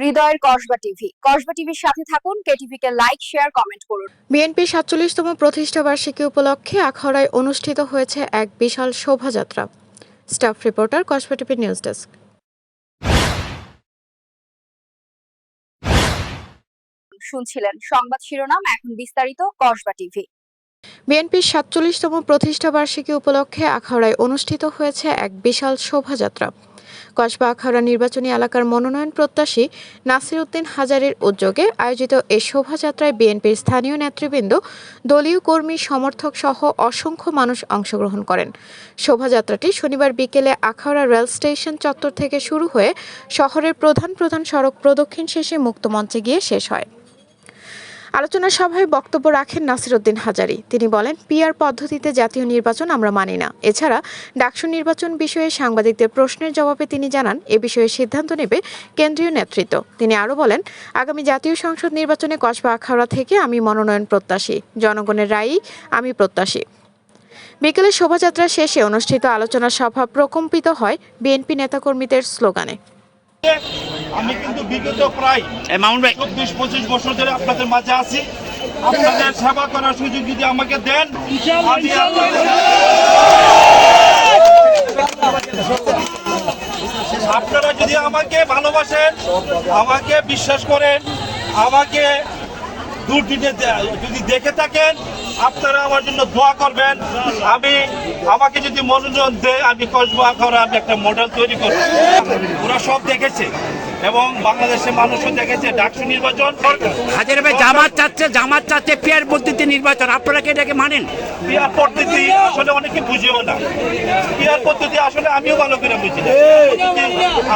হৃদয়ের কসবা টিভি। কসবা টিভির সাথে থাকুন কেটিভি কে লাইক শেয়ার কমেন্ট করুন। বিএনপির সাতচল্লিশতম প্রতিষ্ঠা বার্ষিকী উপলক্ষে আখাউড়ায় অনুষ্ঠিত হয়েছে এক বিশাল শোভাযাত্রা। Staff reporter Kasba TV news desk. শুনছিলেন সংবাদ শিরোনাম এখন বিস্তারিত কসবা টিভি। বিএনপির সাতচল্লিশতম প্রতিষ্ঠা বার্ষিকী উপলক্ষে আখাউড়ায় অনুষ্ঠিত হয়েছে এক বিশাল শোভাযাত্রা। কসবা আখাউড়া নির্বাচনী এলাকার মনোনয়ন প্রত্যাশী নাসির উদ্দিন হাজারের উদ্যোগে আয়োজিত এই শোভাযাত্রায় বিএনপির স্থানীয় নেতৃবৃন্দ, দলীয় কর্মী, সমর্থক সহ অসংখ্য মানুষ অংশগ্রহণ করেন। শোভাযাত্রাটি শনিবার বিকেলে আখাউড়া রেল স্টেশন চত্বর থেকে শুরু হয়ে শহরের প্রধান প্রধান সড়ক প্রদক্ষিণ শেষে মুক্তমঞ্চে গিয়ে শেষ হয়। আলোচনা সভায় বক্তব্য রাখেন নাসিরুদ্দিন হাজারি। তিনি বলেন, পিআর পদ্ধতিতে জাতীয় নির্বাচন আমরা মানি না। এছাড়া ডাকসু নির্বাচন বিষয়ে সাংবাদিকদের প্রশ্নের জবাবে তিনি জানান, এ বিষয়ে সিদ্ধান্ত নেবে কেন্দ্রীয় নেতৃত্ব। তিনি আরও বলেন, আগামী জাতীয় সংসদ নির্বাচনে কসবা আখাউড়া থেকে আমি মনোনয়ন প্রত্যাশী। জনগণের রায়ই আমি প্রত্যাশী। বিকেলে শোভাযাত্রা শেষে অনুষ্ঠিত আলোচনা সভা প্রকম্পিত হয় বিএনপি নেতাকর্মীদের স্লোগানে। আমি কিন্তু বিগত প্রায় ভাই চব্বিশ পঁচিশ বছর ধরে আপনাদের মাঝে আছি। আপনাদের সেবা করার সুযোগ যদি আমাকে দেন আপনারা যদি আমাকে ভালোবাসেন আমাকে বিশ্বাস করেন আমাকে দূরদিনে যদি দেখে থাকেন আপনারা আমার জন্য দোয়া করবেন। আমি আমাকে যদি মনোনয়ন দেয় আমি কসবা আখাউড়া আমি একটা মডেল তৈরি করব। ওরা সব দেখেছে। এবং বাংলাদেশের মানুষও দেখেছে ডাকসু নির্বাচন। হাজার ভাই জামাত চাচ্ছে জামাত চাচ্ছে পেয়ার পদ্ধতি নির্বাচন। আপনারা কি এটাকে মানেন? পিয়ার পদ্ধতি আসলে অনেকে বুঝেও না। পিয়ার পদ্ধতি আসলে আমিও ভালো করে বুঝি না।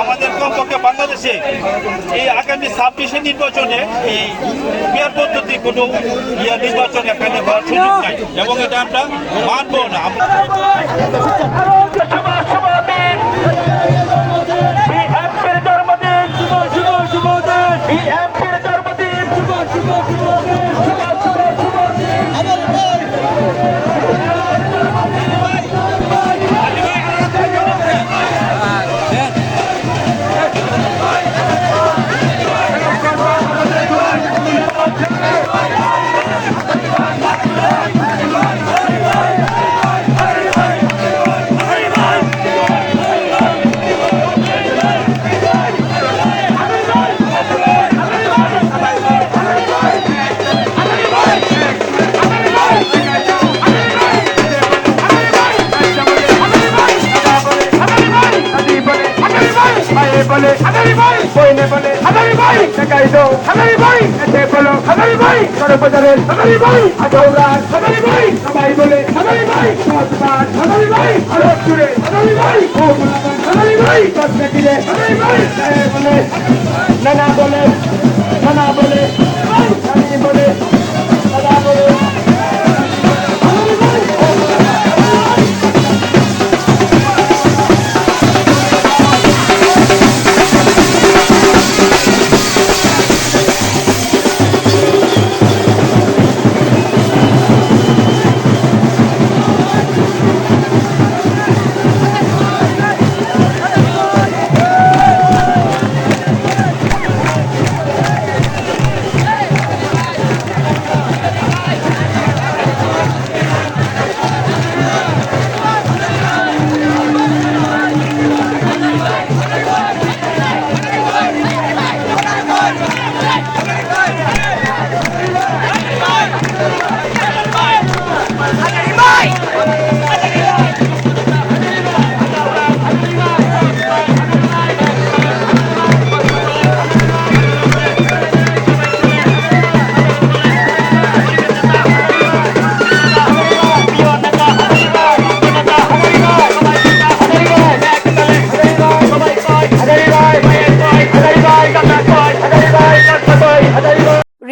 আমাদের কমপক্ষে বাংলাদেশে এই আগামী ছাব্বিশে নির্বাচনে এই পিয়ার পদ্ধতি কোনো ইয়া নির্বাচন এখানে হওয়ার সুযোগ নাই। এবং এটা আমরা মানবো না। বলে হাজারি ভাই বইনে বলে হাজারি ভাই দেখাই দো হাজারি ভাই এতে বলো হাজারি ভাই সর্বদারের হাজারি ভাই আদৌরার হাজারি ভাই সবাই বলে হাজারি ভাই সবার হাজারি ভাই আরব জুড়ে হাজারি ভাই ও হাজারি ভাই দশ কিলে হাজারি ভাই বলে নানা বলে নানা বলে